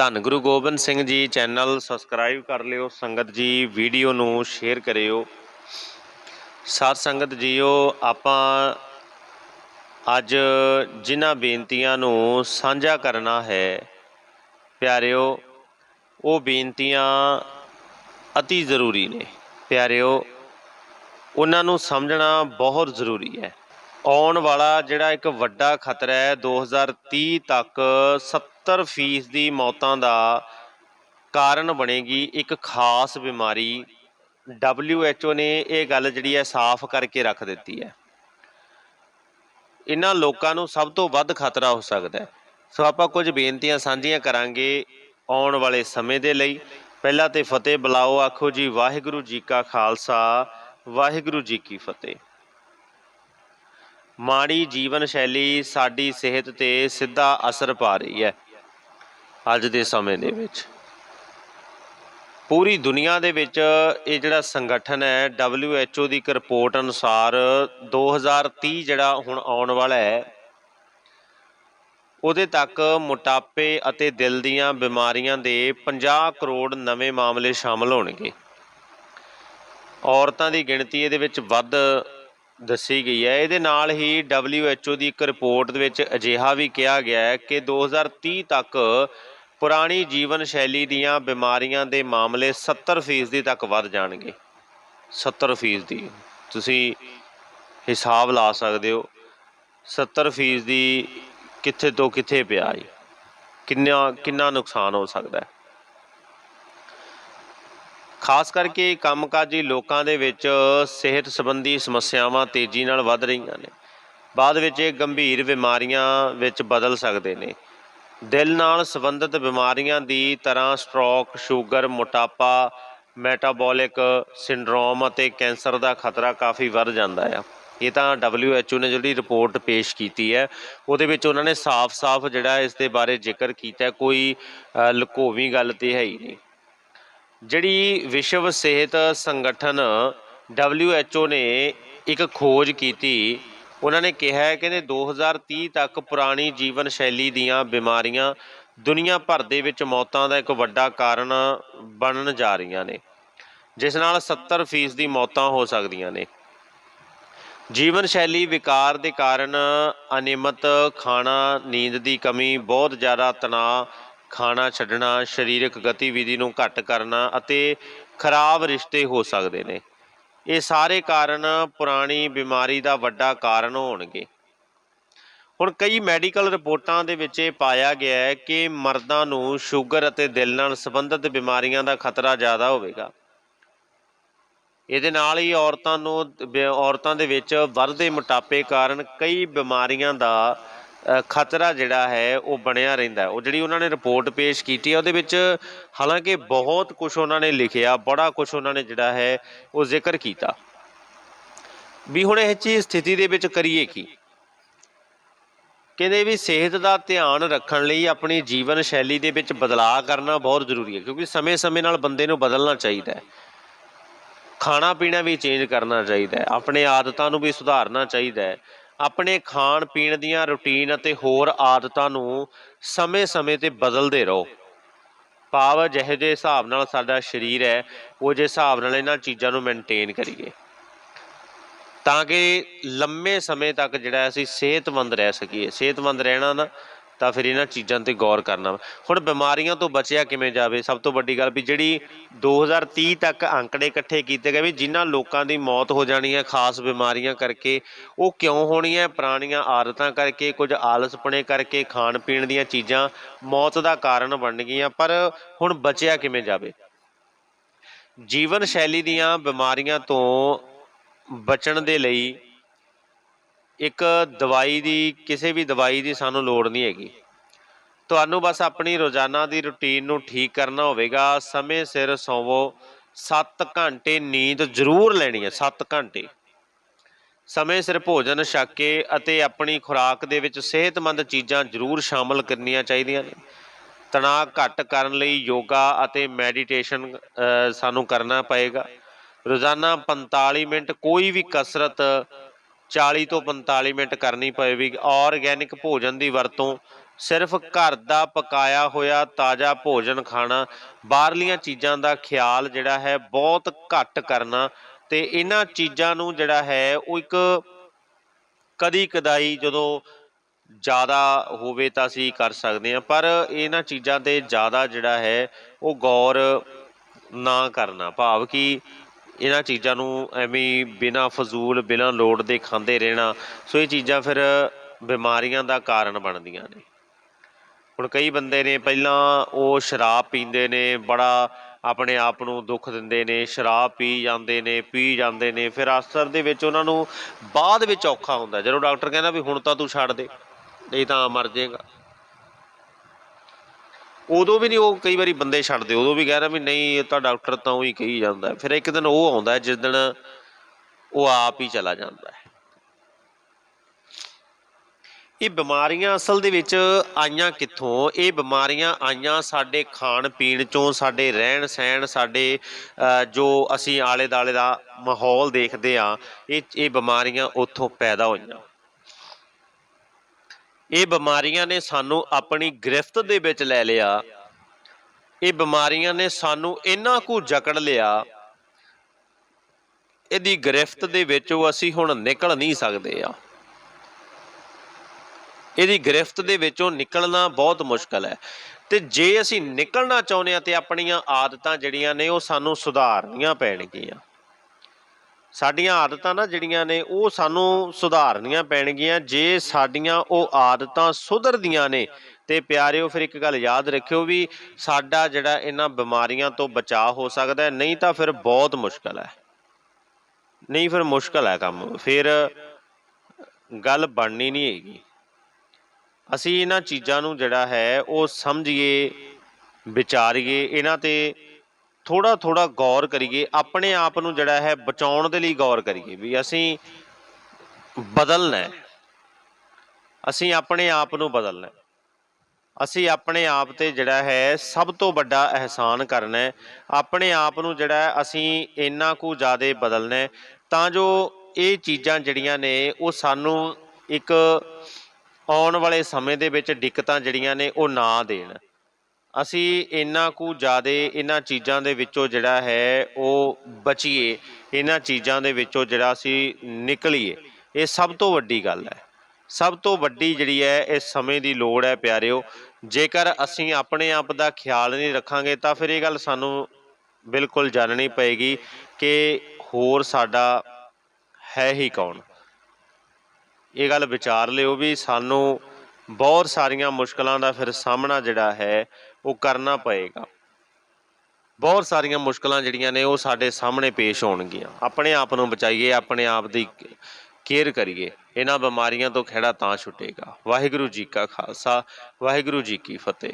ਧੰਨ Guru Gobind Singh ji channel subscribe ਕਰ ਲਿਓ, ਸੰਗਤ ਜੀ ਵੀਡੀਓ ਨੂੰ ਸ਼ੇਅਰ ਕਰਿਓ। ਸਾਧ ਸੰਗਤ ਜੀਓ, ਆਪਾਂ ਅੱਜ ਜਿਨ੍ਹਾਂ ਬੇਨਤੀਆਂ ਨੂੰ ਸਾਂਝਾ ਕਰਨਾ ਹੈ, ਪਿਆਰਿਓ, ਉਹ ਬੇਨਤੀਆਂ ਅਤੀ ਜ਼ਰੂਰੀ ਨੇ। ਪਿਆਰਿਓ, ਉਹਨਾਂ ਨੂੰ ਸਮਝਣਾ ਬਹੁਤ ਜ਼ਰੂਰੀ ਹੈ। ਆਉਣ ਵਾਲਾ ਜਿਹੜਾ ਇੱਕ ਵੱਡਾ ਖਤਰਾ ਹੈ 2030 ਤੱਕ 70% ਦੀ ਮੌਤਾਂ ਦਾ ਕਾਰਨ ਬਣੇਗੀ ਇੱਕ ਖਾਸ ਬਿਮਾਰੀ। WHO ਨੇ ਇਹ ਗੱਲ ਜਿਹੜੀ ਹੈ ਸਾਫ਼ ਕਰਕੇ ਰੱਖ ਦਿੱਤੀ ਹੈ। ਇਹਨਾਂ ਲੋਕਾਂ ਨੂੰ ਸਭ ਤੋਂ ਵੱਧ ਖਤਰਾ ਹੋ ਸਕਦਾ ਹੈ। ਸੋ ਆਪਾਂ ਕੁਝ ਬੇਨਤੀਆਂ ਸਾਂਝੀਆਂ ਕਰਾਂਗੇ ਆਉਣ ਵਾਲੇ ਸਮੇਂ ਦੇ ਲਈ। ਪਹਿਲਾਂ ਤੇ ਫਤਿਹ ਬੁਲਾਓ, ਆਖੋ ਜੀ, ਵਾਹਿਗੁਰੂ ਜੀ ਕਾ ਖਾਲਸਾ, ਵਾਹਿਗੁਰੂ ਜੀ ਕੀ ਫਤਿਹ। ਮਾੜੀ ਜੀਵਨ ਸ਼ੈਲੀ ਸਾਡੀ ਸਿਹਤ ਤੇ ਸਿੱਧਾ ਅਸਰ ਪਾ ਰਹੀ ਹੈ ਅੱਜ ਦੇ ਸਮੇਂ ਦੇ ਵਿੱਚ। ਪੂਰੀ ਦੁਨੀਆ ਦੇ ਵਿੱਚ ਇਹ ਜਿਹੜਾ ਸੰਗਠਨ ਹੈ WHO ਦੀ ਇੱਕ ਰਿਪੋਰਟ ਅਨੁਸਾਰ 2030 ਜਿਹੜਾ ਹੁਣ ਆਉਣ ਵਾਲਾ ਹੈ, ਉਹਦੇ ਤੱਕ ਮੋਟਾਪੇ ਅਤੇ ਦਿਲ ਦੀਆਂ ਬਿਮਾਰੀਆਂ ਦੇ 50 ਕਰੋੜ ਨਵੇਂ ਮਾਮਲੇ ਸ਼ਾਮਲ ਹੋਣਗੇ। ਔਰਤਾਂ ਦੀ ਗਿਣਤੀ ਇਹਦੇ ਵਿੱਚ ਵੱਧ ਦੱਸੀ ਗਈ ਹੈ। ਇਹਦੇ ਨਾਲ ਹੀ WHO ਦੀ ਇੱਕ ਰਿਪੋਰਟ ਦੇ ਵਿੱਚ ਅਜਿਹਾ ਵੀ ਕਿਹਾ ਗਿਆ ਹੈ ਕਿ 2030 ਤੱਕ ਪੁਰਾਣੀ ਜੀਵਨ ਸ਼ੈਲੀ ਦੀਆਂ ਬਿਮਾਰੀਆਂ ਦੇ ਮਾਮਲੇ 70% ਤੱਕ ਵੱਧ ਜਾਣਗੇ। 70% ਤੁਸੀਂ ਹਿਸਾਬ ਲਾ ਸਕਦੇ ਹੋ। 70% ਕਿੱਥੇ ਤੋਂ ਕਿੱਥੇ ਪਿਆ ਹੈ ਕਿੰਨਾ ਕਿੰਨਾ ਨੁਕਸਾਨ ਹੋ ਸਕਦਾ ਹੈ? ਖਾਸ ਕਰਕੇ ਕੰਮਕਾਜੀ ਲੋਕਾਂ ਦੇ ਵਿੱਚ ਸਿਹਤ ਸੰਬੰਧੀ ਸਮੱਸਿਆਵਾਂ ਤੇਜ਼ੀ ਨਾਲ ਵੱਧ ਰਹੀਆਂ ਨੇ। ਬਾਅਦ ਵਿੱਚ ਇਹ ਗੰਭੀਰ ਬਿਮਾਰੀਆਂ ਵਿੱਚ ਬਦਲ ਸਕਦੇ ਨੇ। ਦਿਲ ਨਾਲ ਸੰਬੰਧਿਤ ਬਿਮਾਰੀਆਂ ਦੀ ਤਰ੍ਹਾਂ ਸਟ੍ਰੋਕ, ਸ਼ੂਗਰ, ਮੋਟਾਪਾ, ਮੈਟਾਬੋਲਿਕ ਸਿੰਡਰੋਮ ਅਤੇ ਕੈਂਸਰ ਦਾ ਖਤਰਾ ਕਾਫੀ ਵੱਧ ਜਾਂਦਾ ਆ। ਇਹ ਤਾਂ WHO ਨੇ ਜਿਹੜੀ ਰਿਪੋਰਟ ਪੇਸ਼ ਕੀਤੀ ਹੈ, ਉਹਦੇ ਵਿੱਚ ਉਹਨਾਂ ਨੇ ਸਾਫ਼-ਸਾਫ਼ ਜਿਹੜਾ ਇਸ ਦੇ ਬਾਰੇ ਜ਼ਿਕਰ ਕੀਤਾ, ਕੋਈ ਲੁਕੋਵੀਂ ਗੱਲ ਤੇ ਹੈ ਹੀ ਨਹੀਂ। ਜਿਹੜੀ ਵਿਸ਼ਵ ਸਿਹਤ ਸੰਗਠਨ WHO ਨੇ ਇੱਕ ਖੋਜ ਕੀਤੀ, ਉਹਨਾਂ ਨੇ ਕਿਹਾ ਹੈ ਕਿ 2030 ਤੱਕ ਪੁਰਾਣੀ ਜੀਵਨ ਸ਼ੈਲੀ ਦੀਆਂ ਬਿਮਾਰੀਆਂ ਦੁਨੀਆ ਭਰ ਦੇ ਵਿੱਚ ਮੌਤਾਂ ਦਾ ਇੱਕ ਵੱਡਾ ਕਾਰਨ ਬਣਨ ਜਾ ਰਹੀਆਂ ਨੇ, ਜਿਸ ਨਾਲ 70% ਦੀ ਮੌਤਾਂ ਹੋ ਸਕਦੀਆਂ ਨੇ। ਜੀਵਨ ਸ਼ੈਲੀ ਵਿਕਾਰ ਦੇ ਕਾਰਨ ਅਨਿਯਮਿਤ ਖਾਣਾ, ਨੀਂਦ ਦੀ ਕਮੀ, ਬਹੁਤ ਜ਼ਿਆਦਾ ਤਣਾਅ ਖਾਣਾ ਛੱਡਣਾ, ਸਰੀਰਕ ਗਤੀਵਿਧੀ ਨੂੰ ਘੱਟ ਕਰਨਾ ਅਤੇ ਖਰਾਬ ਰਿਸ਼ਤੇ ਹੋ ਸਕਦੇ ਨੇ। ਇਹ ਸਾਰੇ ਕਾਰਨ ਪੁਰਾਣੀ ਬਿਮਾਰੀ ਦਾ ਵੱਡਾ ਕਾਰਨ ਹੋਣਗੇ। ਹੁਣ ਕਈ ਮੈਡੀਕਲ ਰਿਪੋਰਟਾਂ ਦੇ ਵਿੱਚ ਇਹ ਪਾਇਆ ਗਿਆ ਹੈ ਕਿ ਮਰਦਾਂ ਨੂੰ ਸ਼ੂਗਰ ਅਤੇ ਦਿਲ ਨਾਲ ਸੰਬੰਧਿਤ ਬਿਮਾਰੀਆਂ ਦਾ ਖਤਰਾ ਜ਼ਿਆਦਾ ਹੋਵੇਗਾ। ਇਹਦੇ ਨਾਲ ਹੀ ਔਰਤਾਂ ਨੂੰ, ਔਰਤਾਂ ਦੇ ਵਿੱਚ ਵੱਧਦੇ ਮੋਟਾਪੇ ਕਾਰਨ ਕਈ ਬਿਮਾਰੀਆਂ ਦਾ ਖਤਰਾ ਜਿਹੜਾ ਹੈ, ਉਹ ਬਣਿਆ ਰਹਿੰਦਾ ਉਹ ਜਿਹੜੀ ਉਹਨਾਂ ਨੇ ਰਿਪੋਰਟ ਪੇਸ਼ ਕੀਤੀ ਹੈ, ਉਹਦੇ ਵਿੱਚ ਹਾਲਾਂਕਿ ਬਹੁਤ ਕੁਝ ਉਹਨਾਂ ਨੇ ਲਿਖਿਆ, ਬੜਾ ਕੁਝ ਉਹਨਾਂ ਨੇ ਜਿਹੜਾ ਹੈ, ਉਹ ਜ਼ਿਕਰ ਕੀਤਾ। ਵੀ ਹੁਣ ਇਹ ਚੀਜ਼ ਸਥਿਤੀ ਦੇ ਵਿੱਚ ਕਰੀਏ ਕੀ? ਕਹਿੰਦੇ ਵੀ ਸਿਹਤ ਦਾ ਧਿਆਨ ਰੱਖਣ ਲਈ ਆਪਣੀ ਜੀਵਨ ਸ਼ੈਲੀ ਦੇ ਵਿੱਚ ਬਦਲਾਅ ਕਰਨਾ ਬਹੁਤ ਜ਼ਰੂਰੀ ਹੈ, ਕਿਉਂਕਿ ਸਮੇਂ-ਸਮੇਂ ਨਾਲ ਬੰਦੇ ਨੂੰ ਬਦਲਣਾ ਚਾਹੀਦਾ ਹੈ। ਖਾਣਾ ਪੀਣਾ ਵੀ ਚੇਂਜ ਕਰਨਾ ਚਾਹੀਦਾ ਹੈ, ਆਪਣੇ ਆਦਤਾਂ ਨੂੰ ਵੀ ਸੁਧਾਰਨਾ ਚਾਹੀਦਾ ਹੈ। ਆਪਣੇ ਖਾਣ ਪੀਣ ਦੀਆਂ ਰੁਟੀਨ ਅਤੇ ਹੋਰ ਆਦਤਾਂ ਨੂੰ ਸਮੇਂ-ਸਮੇਂ ਤੇ ਬਦਲਦੇ ਰਹੋ। ਭਾਵ ਜਿਹੇ ਜਿਹੇ ਹਿਸਾਬ ਨਾਲ ਸਾਡਾ ਸਰੀਰ ਹੈ, ਉਹ ਜੇ ਹਿਸਾਬ ਨਾਲ ਇਹਨਾਂ ਚੀਜ਼ਾਂ ਨੂੰ ਮੇਨਟੇਨ ਕਰੀਏ। ਤਾਂ ਕਿ ਲੰਮੇ ਸਮੇਂ ਤੱਕ ਜਿਹੜਾ ਅਸੀਂ ਸਿਹਤਮੰਦ ਰਹਿ ਸਕੀਏ। ਸਿਹਤਮੰਦ ਰਹਿਣਾ ਨਾ ਤਾਂ ਫਿਰ ਇਹਨਾਂ ਚੀਜ਼ਾਂ ਤੇ ਗੌਰ ਕਰਨਾ। ਵਾ। ਹੁਣ ਬਿਮਾਰੀਆਂ ਤੋਂ ਬਚਿਆ ਕਿਵੇਂ ਜਾਵੇ? ਸਭ ਤੋਂ ਵੱਡੀ ਗੱਲ ਵੀ ਜਿਹੜੀ 2030 ਤੱਕ ਅੰਕੜੇ ਇਕੱਠੇ ਕੀਤੇ ਗਏ ਵੀ ਜਿਨ੍ਹਾਂ ਲੋਕਾਂ ਦੀ ਮੌਤ ਹੋ ਜਾਣੀ ਹੈ ਖਾਸ ਬਿਮਾਰੀਆਂ ਕਰਕੇ, ਉਹ ਕਿਉਂ ਹੋਣੀ ਹੈ ਪੁਰਾਣੀਆਂ ਆਦਤਾਂ ਕਰਕੇ, ਕੁਝ ਆਲਸਪਣੇ ਕਰਕੇ ਖਾਣ ਪੀਣ ਦੀਆਂ ਚੀਜ਼ਾਂ ਮੌਤ ਦਾ ਕਾਰਨ ਬਣ ਗਈਆਂ, ਪਰ ਹੁਣ ਬਚਿਆ ਕਿਵੇਂ ਜਾਵੇ? ਜੀਵਨ ਸ਼ੈਲੀ ਦੀਆਂ ਬਿਮਾਰੀਆਂ ਤੋਂ ਬਚਣ ਦੇ ਲਈ ਇੱਕ ਦਵਾਈ ਦੀ, ਕਿਸੇ ਵੀ ਦਵਾਈ ਦੀ ਸਾਨੂੰ ਲੋੜ ਨਹੀਂ ਹੈਗੀ। ਤੁਹਾਨੂੰ ਬਸ ਆਪਣੀ ਰੋਜ਼ਾਨਾ ਦੀ ਰੁਟੀਨ ਨੂੰ ਠੀਕ ਕਰਨਾ ਹੋਵੇਗਾ। ਸਮੇਂ ਸਿਰ ਸੌਵੋ। 7 ਘੰਟੇ ਨੀਂਦ ਜ਼ਰੂਰ ਲੈਣੀ ਹੈ 7 ਘੰਟੇ। ਸਮੇਂ ਸਿਰ ਭੋਜਨ ਛੱਕ ਕੇ ਅਤੇ ਆਪਣੀ ਖੁਰਾਕ ਦੇ ਵਿੱਚ ਸਿਹਤਮੰਦ ਚੀਜ਼ਾਂ ਜ਼ਰੂਰ ਸ਼ਾਮਲ ਕਰਨੀਆਂ ਚਾਹੀਦੀਆਂ ਨੇ। ਤਣਾਅ ਘੱਟ ਕਰਨ ਲਈ ਯੋਗਾ ਅਤੇ ਮੈਡੀਟੇਸ਼ਨ ਸਾਨੂੰ ਕਰਨਾ ਪਏਗਾ। ਰੋਜ਼ਾਨਾ 45 ਮਿੰਟ ਕੋਈ ਵੀ ਕਸਰਤ 40 ਤੋਂ 45 ਮਿੰਟ ਕਰਨੀ ਪਵੇਗੀ ਆਰਗੈਨਿਕ ਭੋਜਨ ਦੀ ਵਰਤੋਂ ਸਿਰਫ ਘਰ ਦਾ ਪਕਾਇਆ ਹੋਇਆ ਤਾਜ਼ਾ ਭੋਜਨ ਖਾਣਾ, ਬਾਹਰਲੀਆਂ ਚੀਜ਼ਾਂ ਦਾ ਖਿਆਲ ਜਿਹੜਾ ਹੈ ਬਹੁਤ ਘੱਟ ਕਰਨਾ ਤੇ ਇਹਨਾਂ ਚੀਜ਼ਾਂ ਨੂੰ ਜਿਹੜਾ ਹੈ ਉਹ ਇੱਕ ਕਦੀ ਕਦਾਈ ਜਦੋਂ ਜ਼ਿਆਦਾ ਹੋਵੇ ਤਾਂ ਅਸੀਂ ਕਰ ਸਕਦੇ ਹਾਂ, ਪਰ ਇਹਨਾਂ ਚੀਜ਼ਾਂ ਤੇ ਜ਼ਿਆਦਾ ਜਿਹੜਾ ਹੈ ਉਹ ਗੌਰ ਨਾ ਕਰਨਾ। ਭਾਵ ਕਿ ਇਹਨਾਂ ਚੀਜ਼ਾਂ ਨੂੰ ਐਵੇਂ ਹੀ ਬਿਨਾਂ ਫਜ਼ੂਲ, ਬਿਨਾਂ ਲੋੜ ਦੇ ਖਾਂਦੇ ਰਹਿਣਾ, ਸੋ ਇਹ ਚੀਜ਼ਾਂ ਫਿਰ ਬਿਮਾਰੀਆਂ ਦਾ ਕਾਰਨ ਬਣਦੀਆਂ ਨੇ। ਹੁਣ ਕਈ ਬੰਦੇ ਨੇ ਪਹਿਲਾਂ ਉਹ ਸ਼ਰਾਬ ਪੀਂਦੇ ਨੇ, ਬੜਾ ਆਪਣੇ ਆਪ ਨੂੰ ਦੁੱਖ ਦਿੰਦੇ ਨੇ, ਸ਼ਰਾਬ ਪੀ ਜਾਂਦੇ ਨੇ, ਪੀ ਜਾਂਦੇ ਨੇ, ਫਿਰ ਅਸਰ ਦੇ ਵਿੱਚ ਉਹਨਾਂ ਨੂੰ ਬਾਅਦ ਵਿੱਚ ਔਖਾ ਹੁੰਦਾ। ਜਦੋਂ ਡਾਕਟਰ ਕਹਿੰਦਾ ਵੀ ਹੁਣ ਤਾਂ ਤੂੰ ਛੱਡ ਦੇ, ਨਹੀਂ ਤਾਂ ਮਰ ਜਾਏਗਾ। ਉਦੋਂ ਵੀ ਨਹੀਂ ਉਹ ਕਈ ਵਾਰੀ ਬੰਦੇ ਛੱਡਦੇ, ਉਦੋਂ ਵੀ ਕਹਿ ਰਿਹਾ ਵੀ ਨਹੀਂ, ਇਹ ਤਾਂ ਡਾਕਟਰ ਤਾਂ ਉਹੀ ਕਹੀ ਜਾਂਦਾ ਫਿਰ ਇੱਕ ਦਿਨ ਉਹ ਆਉਂਦਾ ਜਿਸ ਦਿਨ ਉਹ ਆਪ ਹੀ ਚਲਾ ਜਾਂਦਾ ਹੈ। ਇਹ ਬਿਮਾਰੀਆਂ ਅਸਲ ਦੇ ਵਿੱਚ ਆਈਆਂ ਕਿੱਥੋਂ? ਇਹ ਬਿਮਾਰੀਆਂ ਆਈਆਂ ਸਾਡੇ ਖਾਣ ਪੀਣ ਚੋਂ, ਸਾਡੇ ਰਹਿਣ ਸਹਿਣ, ਸਾਡੇ ਜੋ ਅਸੀਂ ਆਲੇ ਦਾਲੇ ਦਾ ਮਾਹੌਲ ਦੇਖਦੇ ਆ ਇਹ ਇਹ ਬਿਮਾਰੀਆਂ ਉੱਥੋਂ ਪੈਦਾ ਹੋਈਆਂ। ਇਹ ਬਿਮਾਰੀਆਂ ਨੇ ਸਾਨੂੰ ਆਪਣੀ ਗ੍ਰਿਫਤ ਦੇ ਵਿੱਚ ਲੈ ਲਿਆ। ਇਹ ਬਿਮਾਰੀਆਂ ਨੇ ਸਾਨੂੰ ਇੰਨਾ ਕੁ ਜਕੜ ਲਿਆ। ਇਹਦੀ ਗ੍ਰਿਫਤ ਦੇ ਵਿੱਚੋਂ ਅਸੀਂ ਹੁਣ ਨਿਕਲ ਨਹੀਂ ਸਕਦੇ ਆ। ਇਹਦੀ ਗ੍ਰਿਫਤ ਦੇ ਵਿੱਚੋਂ ਨਿਕਲਣਾ ਬਹੁਤ ਮੁਸ਼ਕਲ ਹੈ। ਤੇ ਜੇ ਅਸੀਂ ਨਿਕਲਣਾ ਚਾਹੁੰਦੇ ਆ ਤੇ ਆਪਣੀਆਂ ਆਦਤਾਂ ਜਿਹੜੀਆਂ ਨੇ ਉਹ ਸਾਨੂੰ ਸੁਧਾਰਨੀਆਂ ਪੈਣਗੀਆਂ। ਸਾਡੀਆਂ ਆਦਤਾਂ ਨਾ ਜਿਹੜੀਆਂ ਨੇ, ਉਹ ਸਾਨੂੰ ਸੁਧਾਰਨੀਆਂ ਪੈਣਗੀਆਂ। ਜੇ ਸਾਡੀਆਂ ਉਹ ਆਦਤਾਂ ਸੁਧਰਦੀਆਂ ਨੇ, ਤੇ ਪਿਆਰਿਓ, ਫਿਰ ਇੱਕ ਗੱਲ ਯਾਦ ਰੱਖਿਓ ਵੀ ਸਾਡਾ ਜਿਹੜਾ ਇਹਨਾਂ ਬਿਮਾਰੀਆਂ ਤੋਂ ਬਚਾਅ ਹੋ ਸਕਦਾ ਹੈ, ਨਹੀਂ ਤਾਂ ਫਿਰ ਬਹੁਤ ਮੁਸ਼ਕਲ ਹੈ। ਨਹੀਂ ਫਿਰ ਮੁਸ਼ਕਲ ਹੈ ਕੰਮ। ਫਿਰ ਗੱਲ ਬਣਨੀ ਨਹੀਂ ਹੈਗੀ। ਅਸੀਂ ਇਹਨਾਂ ਚੀਜ਼ਾਂ ਨੂੰ ਜਿਹੜਾ ਹੈ, ਉਹ ਸਮਝੀਏ, ਵਿਚਾਰੀਏ, ਇਹਨਾਂ ਤੇ ਥੋੜਾ ਥੋੜਾ ਗੌਰ ਕਰੀਏ, ਆਪਣੇ ਆਪ ਨੂੰ ਜਿਹੜਾ ਹੈ ਬਚਾਉਣ ਦੇ ਲਈ ਗੌਰ ਕਰੀਏ ਵੀ ਅਸੀਂ ਬਦਲਣਾ ਅਸੀਂ ਆਪਣੇ ਆਪ ਨੂੰ ਬਦਲਣਾ ਅਸੀਂ ਆਪਣੇ ਆਪ ਤੇ ਜਿਹੜਾ ਹੈ ਸਭ ਤੋਂ ਵੱਡਾ ਅਹਿਸਾਨ ਕਰਨਾ ਹੈ। ਆਪਣੇ ਆਪ ਨੂੰ ਜਿਹੜਾ ਅਸੀਂ ਇੰਨਾ ਕੁ ਜ਼ਿਆਦਾ ਬਦਲਣਾ ਤਾਂ ਜੋ ਇਹ ਚੀਜ਼ਾਂ ਜਿਹੜੀਆਂ ਨੇ ਉਹ ਸਾਨੂੰ ਇੱਕ ਆਉਣ ਵਾਲੇ ਸਮੇਂ ਦੇ ਵਿੱਚ ਦਿੱਕਤਾਂ ਜਿਹੜੀਆਂ ਨੇ ਉਹ ਨਾ ਦੇਣ। ਅਸੀਂ ਇੰਨਾ ਕੁ ਜ਼ਿਆਦਾ ਇਹਨਾਂ ਚੀਜ਼ਾਂ ਦੇ ਵਿੱਚੋਂ ਜਿਹੜਾ ਹੈ ਉਹ ਬਚੀਏ, ਇਹਨਾਂ ਚੀਜ਼ਾਂ ਦੇ ਵਿੱਚੋਂ ਜਿਹੜਾ ਅਸੀਂ ਨਿਕਲੀਏ, ਇਹ ਸਭ ਤੋਂ ਵੱਡੀ ਗੱਲ ਹੈ। ਸਭ ਤੋਂ ਵੱਡੀ ਜਿਹੜੀ ਹੈ, ਇਸ ਸਮੇਂ ਦੀ ਲੋੜ ਹੈ ਪਿਆਰਿਓ। ਜੇਕਰ ਅਸੀਂ ਆਪਣੇ ਆਪ ਦਾ ਖਿਆਲ ਨਹੀਂ ਰੱਖਾਂਗੇ, ਤਾਂ ਫਿਰ ਇਹ ਗੱਲ ਸਾਨੂੰ ਬਿਲਕੁਲ ਜਾਣਨੀ ਪਏਗੀ ਕਿ ਹੋਰ ਸਾਡਾ ਹੈ ਹੀ ਕੌਣ। ਇਹ ਗੱਲ ਵਿਚਾਰ ਲਿਓ ਵੀ ਸਾਨੂੰ ਬਹੁਤ ਸਾਰੀਆਂ ਮੁਸ਼ਕਲਾਂ ਦਾ ਫਿਰ ਸਾਹਮਣਾ ਜਿਹੜਾ ਹੈ, ਉਹ ਕਰਨਾ ਪਏਗਾ। ਬਹੁਤ ਸਾਰੀਆਂ ਮੁਸ਼ਕਲਾਂ ਜਿਹੜੀਆਂ ਨੇ, ਉਹ ਸਾਡੇ ਸਾਹਮਣੇ ਪੇਸ਼ ਹੋਣਗੀਆਂ। ਆਪਣੇ ਆਪ ਨੂੰ ਬਚਾਈਏ, ਆਪਣੇ ਆਪ ਦੀ ਕੇਅਰ ਕਰੀਏ, ਇਹਨਾਂ ਬਿਮਾਰੀਆਂ ਤੋਂ ਖਹਿੜਾ ਤਾਂ ਛੁੱਟੇਗਾ। ਵਾਹਿਗੁਰੂ ਜੀ ਕਾ ਖਾਲਸਾ, ਵਾਹਿਗੁਰੂ ਜੀ ਕੀ ਫਤਿਹ।